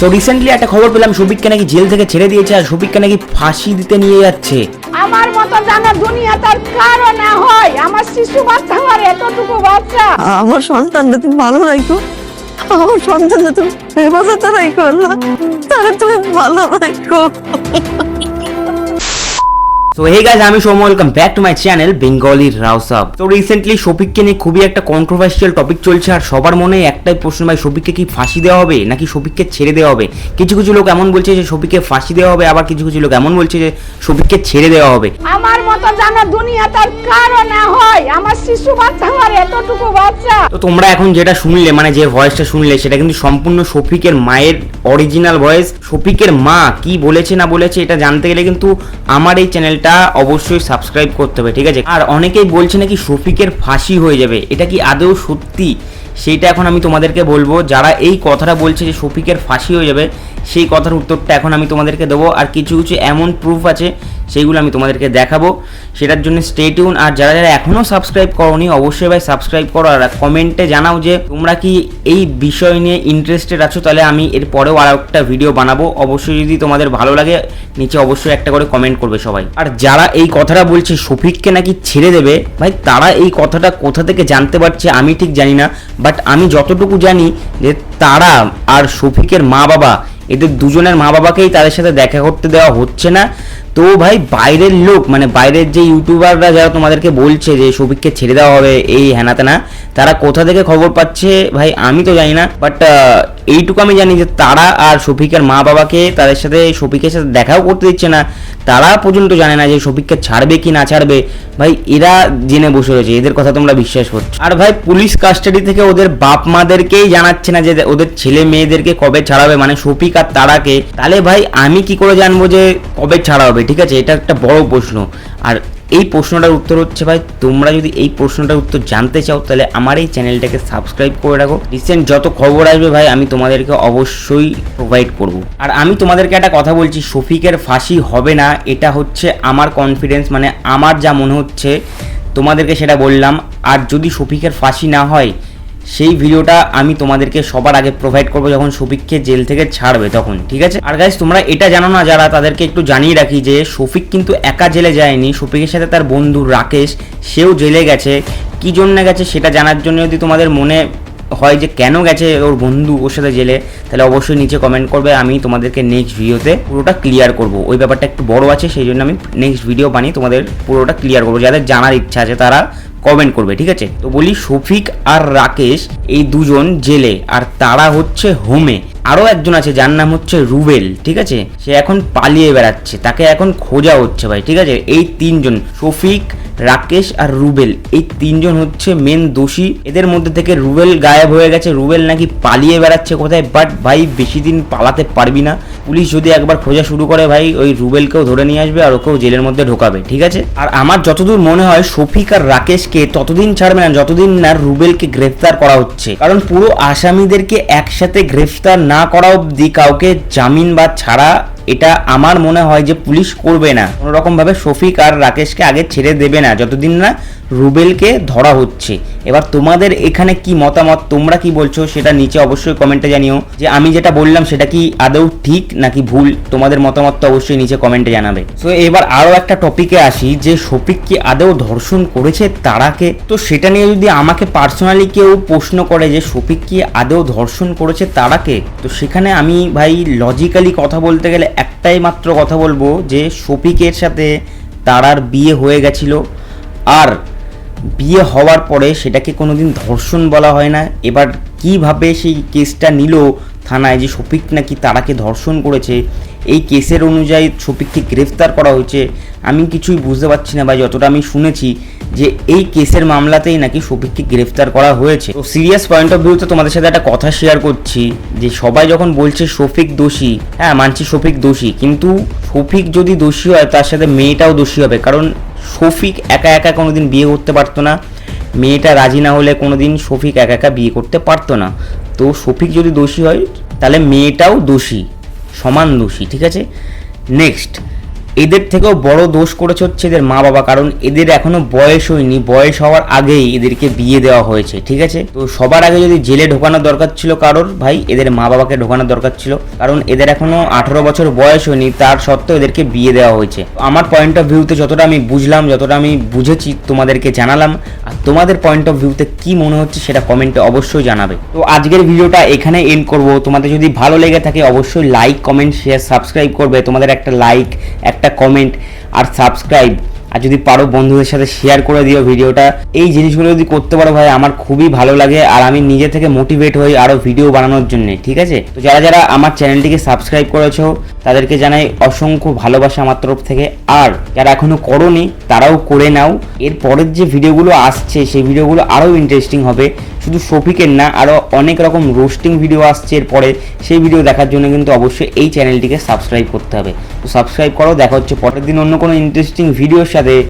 তো রিসেন্টলি একটা খবর পেলাম সুবিককে নাকি জেল থেকে ছেড়ে দিয়েছে আর সুবিককে নাকি ফাঁসি দিতে নিয়ে যাচ্ছে। আমার মতো জানা দুনিয়া তার কারও না হয়। আমার শিশু বাচ্চা আমার এতটুকু বাচ্চা। আমার সন্তানটা তুমি ভালো রাখো। আমার সন্তানটা তুমি হেফাজতে রাখো আল্লাহ। তারা তুমি ভালো রাখো। তো হে গাইজ আমি Som welcome back to my channel Bengali রাউসাব তো রিসেন্টলি শফিককে নিয়ে খুবই একটা কন্ট্রোভার্সিয়াল টপিক চলছে, আর সবার মনে একটাই প্রশ্ন, ভাই শফিককে কি ফাঁসি দেওয়া হবে, নাকি শফিককে ছেড়ে দেওয়া হবে? কিছু কিছু লোক এমন বলছে যে শফিককে ফাঁসি দেওয়া হবে, আবার কিছু কিছু লোক এমন বলছে যে শফিককে ছেড়ে দেওয়া হবে। আমার জানা দুনিয়া তার কারও না হয়। আমার শিশু বাচ্চা আমার এতটুকু বাচ্চা। তো তোমরা এখন যেটা শুনলে মানে যে ভয়েসটা শুনলে, সেটা কিন্তু সম্পূর্ণ শফিকের মায়ের অরিজিনাল ভয়েস শফিকের মা কি বলেছে না বলেছে, এটা জানতে গেলে কিন্তু আমার এই চ্যানেলটা অবশ্যই সাবস্ক্রাইব করতে হবে, ঠিক আছে? আর অনেকেই বলছে নাকি শফিকের ফাঁসি হয়ে যাবে, এটা কি আদৌ সত্যি? সেইটা এখন আমি তোমাদেরকে বলব। যারা এই কথাটা বলছে যে শফিকের ফাঁসি হয়ে যাবে, সেই কথার উত্তরটা এখন আমি তোমাদেরকে দেবো। আর কিছু কিছু এমন প্রুফ আছে সেইগুলো আমি তোমাদেরকে দেখাবো। সেটার জন্য স্টে টিউন আর যারা যারা এখনও সাবস্ক্রাইব করোনি, অবশ্যই ভাই সাবস্ক্রাইব করো। আর কমেন্টে জানাও যে তোমরা কি এই বিষয় নিয়ে ইন্টারেস্টেড আছো, তাহলে আমি এর পরেও আর একটা ভিডিও বানাবো। অবশ্যই যদি তোমাদের ভালো লাগে, নিচে অবশ্যই একটা করে কমেন্ট করবে সবাই। আর যারা এই কথাটা বলছে শফিককে নাকি ছেড়ে দেবে, ভাই তারা এই কথাটা কোথা থেকে জানতে পারছে আমি ঠিক জানি না। বাট আমি যতটুকু জানি যে তারা আর শফিকের মা বাবা, এদের দুজনের মা বাবাকেই তাদের সাথে দেখা করতে দেওয়া হচ্ছে না। তো ভাই, বাইরের লোক মানে বাইরের যে ইউটিউবাররা যারা তোমাদেরকে বলছে যে শফিককে ছেড়ে দেওয়া হবে এই হ্যানা তেনা তারা কোথা থেকে খবর পাচ্ছে ভাই আমি তো জানি না বাট এইটুকু আমি জানি যে তারা আর শফিকের মা বাবাকে তাদের সাথে শফিকের সাথে দেখাও করতে দিচ্ছে না, তারা পর্যন্ত জানে না যে শফিককে ছাড়বে কি না ছাড়বে। ভাই, এরা জেনে বসে রয়েছে, এদের কথা তোমরা বিশ্বাস করছ। আর ভাই, পুলিশ কাস্টাডি থেকে ওদের বাপ মাদেরকেই জানাচ্ছে না যে ওদের ছেলে মেয়েদেরকে কবে ছাড়াবে মানে শফিক আর তারাকে। তাহলে ভাই, আমি কি করে জানব যে কবে ছাড়া হবে? ঠিক আছে, এটা একটা বড় প্রশ্ন। আর এই প্রশ্নটার উত্তর হচ্ছে ভাই, তোমরা যদি এই প্রশ্নটার উত্তর জানতে চাও, তাহলে আমার এই চ্যানেলটাকে সাবস্ক্রাইব করে রাখো। রিসেন্ট যত খবর আসবে ভাই, আমি তোমাদেরকে অবশ্যই প্রোভাইড করব। আর আমি তোমাদেরকে একটা কথা বলছি, শফিকের ফাঁসি হবে না, এটা হচ্ছে আমার কনফিডেন্স মানে আমার যা মনে হচ্ছে, তোমাদেরকে সেটা বললাম। আর যদি শফিকের ফাঁসি না হয় সেই ভিডিওটা আমি তোমাদেরকে সবার আগে প্রোভাইড করব যখন শফিককে জেল থেকে ছাড়বে তখন, ঠিক আছে? আর গাইজ তোমরা এটা জানো না, যারা তাদেরকে একটু জানিয়ে রাখি যে শফিক কিন্তু একা জেলে যায়নি, শফিকের সাথে তার বন্ধু রাকেশ, সেও জেলে গেছে। কী জন্য গেছে সেটা জানার জন্য যদি তোমাদের মনে হয় যে কেন গেছে ওর বন্ধু ওর সাথে জেলে, তাহলে অবশ্যই নিচে কমেন্ট করবে, আমি তোমাদেরকে নেক্সট ভিডিওতে পুরোটা ক্লিয়ার করব। ওই ব্যাপারটা একটু বড় আছে, সেই জন্য আমি নেক্সট ভিডিও বানিয়ে তোমাদের পুরোটা ক্লিয়ার করব, যাদের জানার ইচ্ছা আছে তারা কমেন্ট করবে, ঠিক আছে? তো বলি শফিক আর রাকেশ এই দুজন জেলে, আর তারা হচ্ছে হোমে। আরও একজন আছে, যার নাম হচ্ছে রুবেল, ঠিক আছে? সে এখন পালিয়ে বেড়াচ্ছে, তাকে এখন খোঁজা হচ্ছে ভাই, ঠিক আছে? এই তিনজন, শফিক, রাকেশ আর রুবেল, এই তিনজন হচ্ছে মেন দোষী। এদের মধ্যে থেকে রুবেল গায়েব হয়ে গেছে, রুবেল নাকি পালিয়ে বেড়াচ্ছে কোথায়? বাট ভাই, বেশি দিন পালাতে পারবি না। পুলিশ যদি একবার খোঁজা শুরু করে ভাই, ওই রুবেলকেও ধরে নিয়ে আসবে আর ওকেও জেলের মধ্যে ঢোকাবে, ঠিক আছে? আর আমার যতদূর মনে হয়, শফিক আর রাকেশকে ততদিন ছাড়বে না, যতদিন না রুবেলকে গ্রেফতার করা হচ্ছে। কারণ পুরো আসামিদেরকে একসাথে গ্রেফতার না করা অবধি কাউকে জামিন বা ছাড়া, এটা আমার মনে হয় যে পুলিশ করবে না। কোনো রকম ভাবে শফিক আর রাকেশকে আগে ছেড়ে দেবে না, যতদিন না রুবেলকে ধরা হচ্ছে। এবার তোমাদের এখানে কি মতামত? তোমরা কি বলছো সেটা নিচে অবশ্যই কমেন্টে জানিও। যে আমি যেটা বললাম সেটা কি আদৌ ঠিক নাকি ভুল? তোমাদের মতামত তো অবশ্যই নিচে কমেন্টে জানাবে। তো এবার আরও একটা টপিকে আসি যে শফিক কি আদৌ ধর্ষণ করেছে তারাকে? তো সেটা নিয়ে যদি আমাকে পার্সোনালি কেউ প্রশ্ন করে যে শফিক কি আদৌ ধর্ষণ করেছে তারাকে? তো সেখানে আমি ভাই লজিক্যালি কথা বলতে গেলে একটাই মাত্র কথা বলব যে শফিকের সাথে তারার বিয়ে হয়ে গেছিল। আর বিয়ে হওয়ার পরে সেটাকে কোনোদিন ধর্ষণ বলা হয় না। এবার কীভাবে সেই কেসটা নিল থানায় যে শফিক নাকি তারাকে ধর্ষণ করেছে, এই কেসের অনুযায়ী শফিককে গ্রেফতার করা হয়েছে, আমি কিছুই বুঝতে পারছি না ভাই যতটা আমি শুনেছি যে এই কেসের মামলাতেই নাকি শফিককে গ্রেফতার করা হয়েছে। তো সিরিয়াস পয়েন্ট অফ ভিউতে তোমাদের সাথে একটা কথা শেয়ার করছি, যে সবাই যখন বলছে শফিক দোষী হ্যাঁ মানছি শফিক দোষী, কিন্তু শফিক যদি দোষী হয়, তার সাথে মেয়েটাও দোষী হবে, কারণ শফিক একা একা কোনোদিন বিয়ে করতে পারতো না। মেয়েটা রাজি না হলে কোনোদিন শফিক একা একা বিয়ে করতে পারতো না। তো শফিক যদি দোষী হয়, তাহলে মেয়েটাও দোষী, সমান দোষী, ঠিক আছে? নেক্সট এদের থেকেও বড় দোষ করেছে হচ্ছে এদের মা বাবা, কারণ এদের এখনও বয়স হয়নি। বয়স হওয়ার আগেই এদেরকে বিয়ে দেওয়া হয়েছে, ঠিক আছে? তো সবার আগে যদি জেলে ঢোকানোর দরকার ছিল কারোর, ভাই, এদের মা বাবাকে ঢোকানোর দরকার ছিল, কারণ এদের এখনও আঠারো বছর বয়স হয়নি, তার সত্ত্বেও এদেরকে বিয়ে দেওয়া হয়েছে। আমার পয়েন্ট অফ ভিউতে যতটা আমি বুঝলাম, যতটা আমি বুঝেছি, তোমাদেরকে জানালাম, আর তোমাদের পয়েন্ট অফ ভিউতে কি মনে হচ্ছে সেটা কমেন্টে অবশ্যই জানাবে। তো আজকের ভিডিওটা এখানে এন্ড করব। তোমাদের যদি ভালো লেগে থাকে, অবশ্যই লাইক কমেন্ট শেয়ার সাবস্ক্রাইব করবে। তোমাদের একটা লাইক একটা কমেন্ট আর সাবস্ক্রাইব আর যদি পারো বন্ধুদের সাথে শেয়ার করে দিও ভিডিওটা। এই জিনিসগুলো যদি করতে পারো ভাই, আমার খুবই ভালো লাগে। আর আমি নিজে থেকে মোটিভেট হই আরও ভিডিও বানানোর জন্য, ঠিক আছে? তো যারা যারা আমার চ্যানেলটিকে সাবস্ক্রাইব করেছ, তাদেরকে জানাই অসংখ্য ভালোবাসা আমার তরফ থেকে। আর যারা এখনও করনি, তারাও করে নাও। এর পরের যে ভিডিওগুলো আসছে, সেই ভিডিওগুলো আরও ইন্টারেস্টিং হবে। শুধু শফিকের না আরও অনেক রকম রোস্টিং ভিডিও আসছে এরপরে। সেই ভিডিও দেখার জন্য কিন্তু অবশ্যই এই চ্যানেলটিকে সাবস্ক্রাইব করতে হবে। তো সাবস্ক্রাইব করো, দেখা হচ্ছে পরের দিন অন্য কোনো ইন্টারেস্টিং ভিডিওর সাথে।